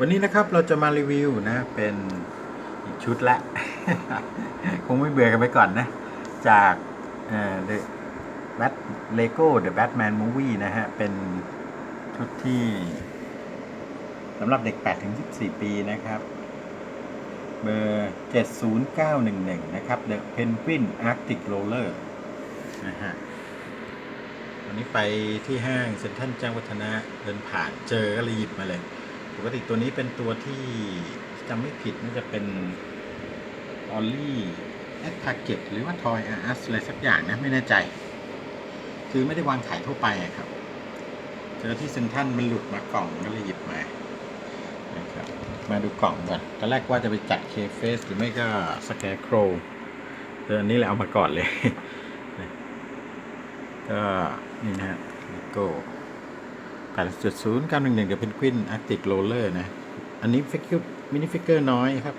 วันนี้นะครับเราจะมารีวิวนะเป็นอีกชุดละ คงไม่เบื่อกันไปก่อนนะ จากเอ่อ The Bat Lego The Batman Movie นะฮะ เป็นชุดที่สำหรับเด็ก8-14 ปีนะครับ เบอร์ 70911 นะครับ The Penguin Arctic Roller นะฮะวันนี้ไปที่ห้างเซ็นทรัลแจ้งวัฒนะเดินผ่านเจอก็เลยหยิบมาเลย ปกติตัวนี้เป็นตัวที่จำไม่ผิดน่าจะเป็นออลลี่แอดทาเก็ตหรือว่าทอยอาร์สอะไรสักอย่างนะ ไม่แน่ใจ คือไม่ได้วางขายทั่วไปครับ เจอที่เซ็นทรัลมันหลุดมากล่องก็เลยหยิบมานะครับมาดูกล่องก่อนตอนแรกว่าจะไปจัดเคเฟสหรือไม่ก็สแกร์โครเจออันนี้เลยเอามาก่อนเลย ก็นี่นะฮะโก้ 8.0 911เดี๋ยวเพนกวินอาร์ติกโรเลอร์นะ อันนี้ฟิกเกอร์มินิฟิกเกอร์น้อยครับ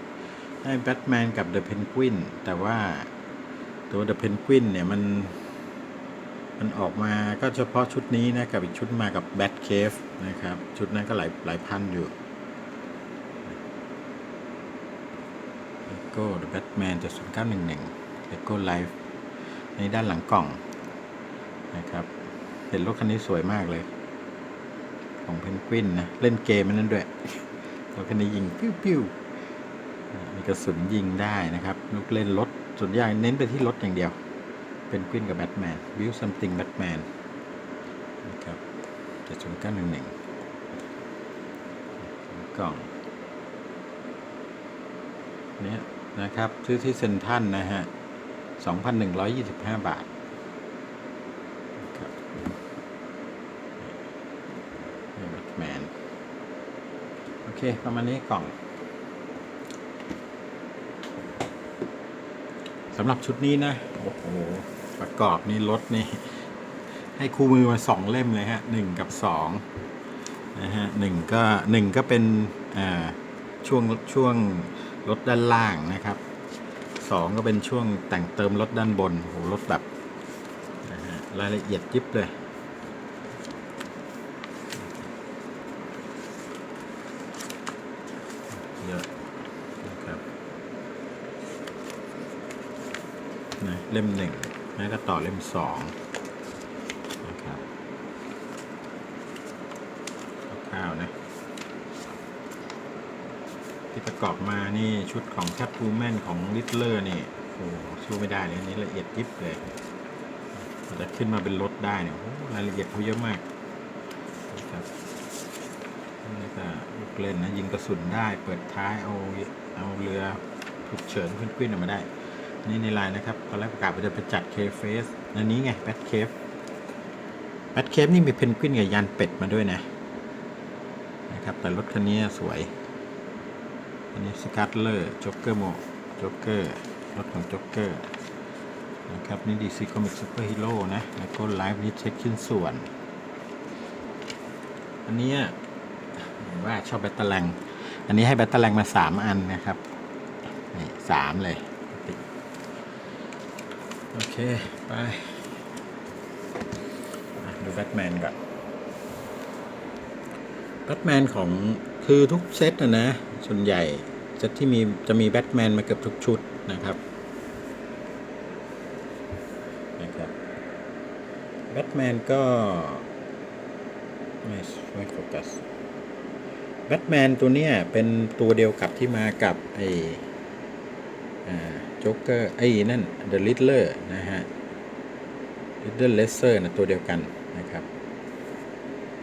ได้แบทแมนกับเดอะเพนกวินแต่ว่าตัวเดอะเพนกวินเนี่ยมัน มันออกมาก็เฉพาะชุดนี้นะ กับอีกชุดมากับแบทเคฟนะครับ ชุดนั้นก็หลายหลายพันอยู่เลโก้เดอะแบทแมนจะ0911เลโก้ไลฟ์ในด้านหลังกล่องนะครับ เห็นรถคันนี้สวยมากเลย ของเพนกวินนะ เล่นเกมมันนั่นด้วยรถคันนี้ยิงปิ้วปิ้วมีกระสุนยิงได้นะครับ ลูกเล่นรถส่วนใหญ่เน้นไปที่รถอย่างเดียว เป็นกวินกับแบทแมนวิวซัมติงแบทแมนนะครับจะชนก้าหนึ่งหนึ่งกล่องเนี้ยนะครับ ซื้อที่เซ็นทรัลนะฮะ 2,125 บาท ครับนี่ แมนโอเค ประมาณนี้กล่องสำหรับชุดนี้นะ โอ้โห ประกอบนี่รถนี่ ให้คู่มือมาสองเล่มเลยฮะหนึ่งกับสองนะฮะหนึ่งก็หนึ่งก็เป็นอ่าช่วงช่วงรถด้านล่างนะครับสองก็เป็นช่วงแต่งเติมรถด้านบนโอ้โหรถแบบนะฮะรายละเอียดยิบเลยอะนะครับ นะเล่มหนึ่งแล้วก็ต่อเล่มสองนะครับคร่าวๆนะ ที่ประกอบมานี่ชุดของแคป w ูแมนของลิตเลอร์นี่โอ้โหสู้ไม่ได้เลยอันนี้ละเอียดยิบเลยจะขึ้นมาเป็นรถได้เนี่ยโอ้โหรายละเอียดเขาเยอะมากนะครับนี่ก็ลูกเล่นนะยิงกระสุนได้เปิดท้ายเอาเอาเรือฉุกเฉินขึ้นขึ้นออกมาได้ นี่ในไลน์นะครับตอนแรกประกาศว่าจะไปจัดเคฟเฟสอันนี้ไงแบทเคฟแบทเคฟนี่มีเพนกวินกับยานเป็ดมาด้วยนะนะครับแต่รถคันนี้สวย อันนี้สกัตเลอร์จ็อกเกอร์โมจ็อกเกอร์รถของจ็อกเกอร์นะครับนี่ดีซีคอมิกซูเปอร์ฮีโร่นะแล้วก็ไลฟ์นี่เช็คชิ้นส่วน อันนี้ว่าชอบแบตเตอร์แรงอันนี้ให้แบตเตอร์แรงมาสามอันนะครับนี่สามเลย โอเค ไป ดูแบทแมนก่อนแบทแมนของคือทุกเซตนะนะ ส่วนใหญ่เซตที่มีจะมีแบทแมนมาเกือบทุกชุดนะครับนะครับแบทแมนก็ ไม่ไม่โฟกัสแบทแมนตัวเนี้ยเป็นตัวเดียวกับที่มากับไอ้โจ๊กเกอร์ไอ้นั่น The Riddler นะฮะ Riddler Lesser นะตัวเดียวกันนะครับ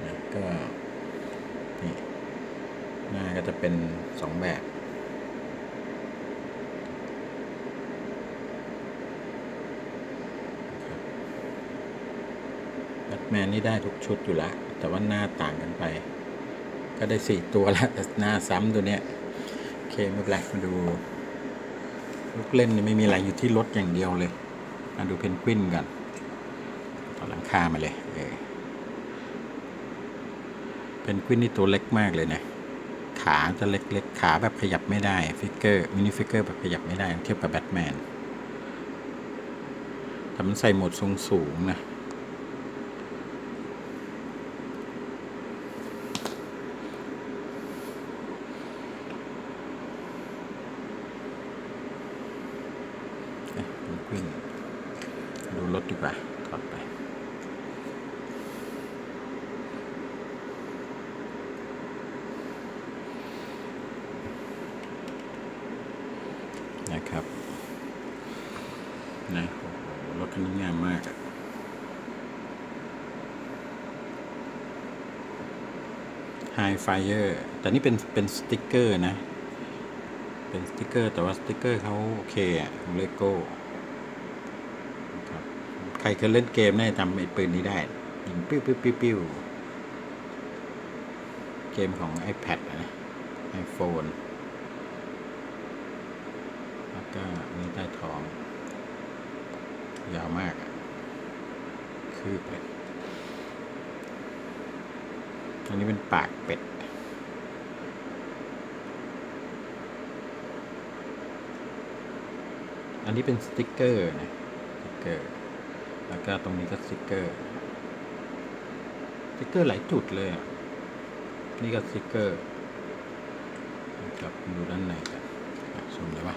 นะก็นี่หน้าก็จะเป็นสองแบบแบทแมนนี่ได้ทุกชุดอยู่ล้วแต่ว่าหน้าต่างกันไป ก็ได้สี่ตัวล้วแต่หน้าซ้ำตัวเนี้ย โอเคไม่เป็นไรมาดู ลูกเล่นนี่ไม่มีอะไรอยู่ที่รถอย่างเดียวเลยมาดูเพนกวินกันต่อหลังคามาเลยเออเพนกวินนี่ตัวเล็กมากเลยนะขาจะเล็กๆ ขาแบบขยับไม่ได้ ฟิกเกอร์ มินิฟิกเกอร์แบบขยับไม่ได้เทียบกับแบทแมนแต่มันใส่โหมดทรงสูงนะ น รถดีกว่าถอดไป นะครับนะโอ้โหรถคันนี้งามมากอะ ไฮไฟเออร์แต่นี่เป็นเป็นสติกเกอร์นะ เป็นสติกเกอร์แต่ว่าสติกเกอร์เขาโอเคอะของเลโก้ครับใครเคยเล่นเกมน่าจะจำไอ้ปืนนี้ได้ยิงปิ้วปิ้วปิ้วปิ้วเกมของ iPad อะนะ iPhone แล้วก็นี่ใต้ท้อง ยาวมาก คืบเลย อันนี้เป็นปากเป็ด อันนี้เป็นสติกเกอร์นะ สติกเกอร์ แล้วก็ตรงนี้ก็สติกเกอร์ สติกเกอร์หลายจุดเลยอะนี่ก็สติกเกอร์นะครับดูด้านในกันอะซูมเลยว่า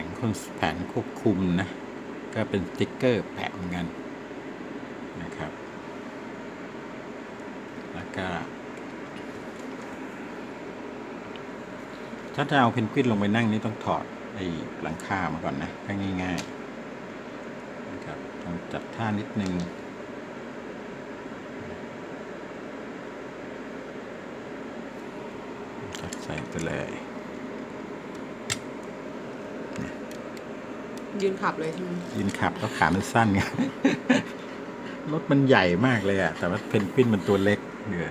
งคนแผงควบคุมนะ ก็เป็นสติ๊กเกอร์แปะเหมือนกันนะครับ แล้วก็ ถ้าจะเอาเพนกวินลงไปนั่งนี่ต้องถอดไอ้หลังคามาก่อนนะก็ง่ายๆนะครับต้องจัดท่านิดนึงจัดใส่ไปเลย ยืนขับเลยใช่ไหมยินขับแล้วขามันสั้นไง รถมันใหญ่มากเลยอะแต่ว่าเพนกวินมันตัวเล็กเหนือ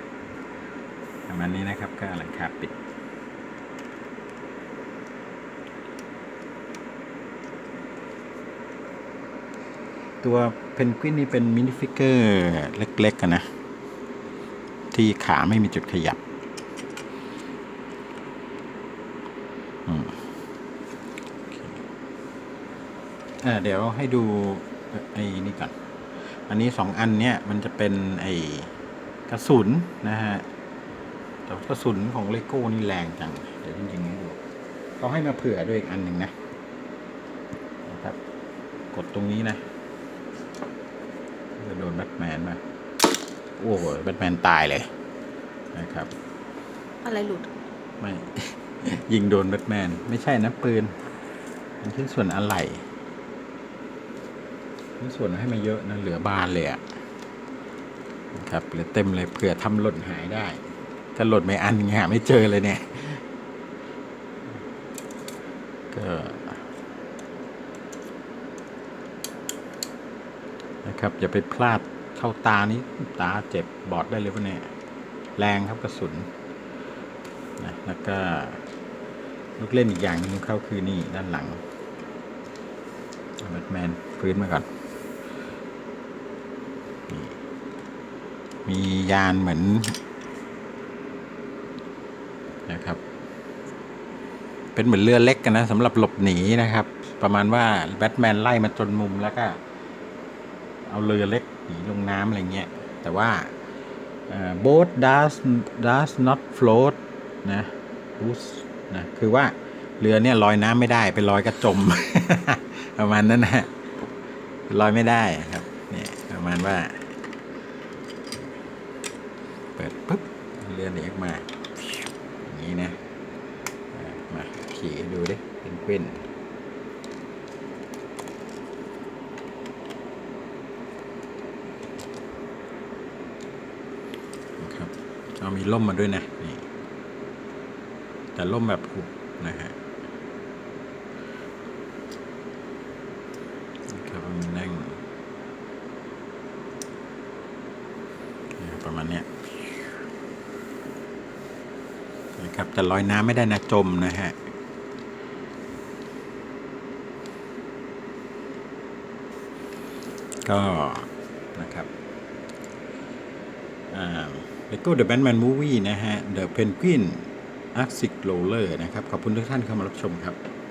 ประมาณนี้นะครับ ก็หลังคาปิด ตัวเพนกวินนี่เป็นมินิฟิกเกอร์เล็กๆกันนะ ที่ขาไม่มีจุดขยับ อืม อ่า เดี๋ยวให้ดูไอ้นี่ก่อน อันนี้สองอันเนี้ยมันจะเป็นไอ้กระสุนนะฮะ แต่ว่ากระสุนของเลโก้นี่แรงจัง เดี๋ยวจริงๆให้ดูเขาให้มาเผื่อด้วยอีกอันหนึ่งนะนะครับ กดตรงนี้นะจะโดนแบทแมนมา โอ้โหแบทแมนตายเลยนะครับ อะไรหลุด ไม่ ยิงโดนแบทแมน ไม่ใช่นะปืน มันชิ้นส่วนอะไหล่ชิ้น ส่วนให้มาเยอะนะเหลือบานเลยอะนะครับเหลือเต็มเลยเผื่อทำหล่นหายได้ ถ้าหล่นไม่อันหาไม่เจอเลยเนี่ย ก็นะครับอย่าไปพลาดเข้าตานี้ตาเจ็บบอดได้เลยวะเนี่ยแรงครับกระสุนนะแล้วก็ลูกเล่นอีกอย่างนึงเขาคือนี่ด้านหลังแบทแมนพื้นมาก่อน มียานเหมือนนะครับ เป็นเหมือนเรือเล็กกันนะสำหรับหลบหนีนะครับ ประมาณว่าแบทแมนไล่มาจนมุมแล้วก็ เอาเรือเล็กหนีลงน้ำอะไรเงี้ย แต่ว่า boat does does not float นะ Boost นะคือว่าเรือเนี่ยลอยน้ำไม่ได้ไปลอยกระจม ประมาณนั้นนะลอยไม่ได้ครับเนี่ยประมาณว่า ปิดปุ๊บเรือนีออกมาอย่างนี้นะมาขี่ดูดิเป็นกวินนะครับเอามีล่มมาด้วยนะนี่แต่ล่มแบบหุบนะฮะนะครับมันนั่งเนี่ยประมาณเนี้ย นะครับแต่ลอยน้ำไม่ได้นะจมนะฮะก็นะครับอ่า Lego The Batman Movie นะฮะเดอะเพนกวินอาร์ซิกโรเลอร์นะครับ ขอบคุณทุกท่านเข้ามารับชมครับ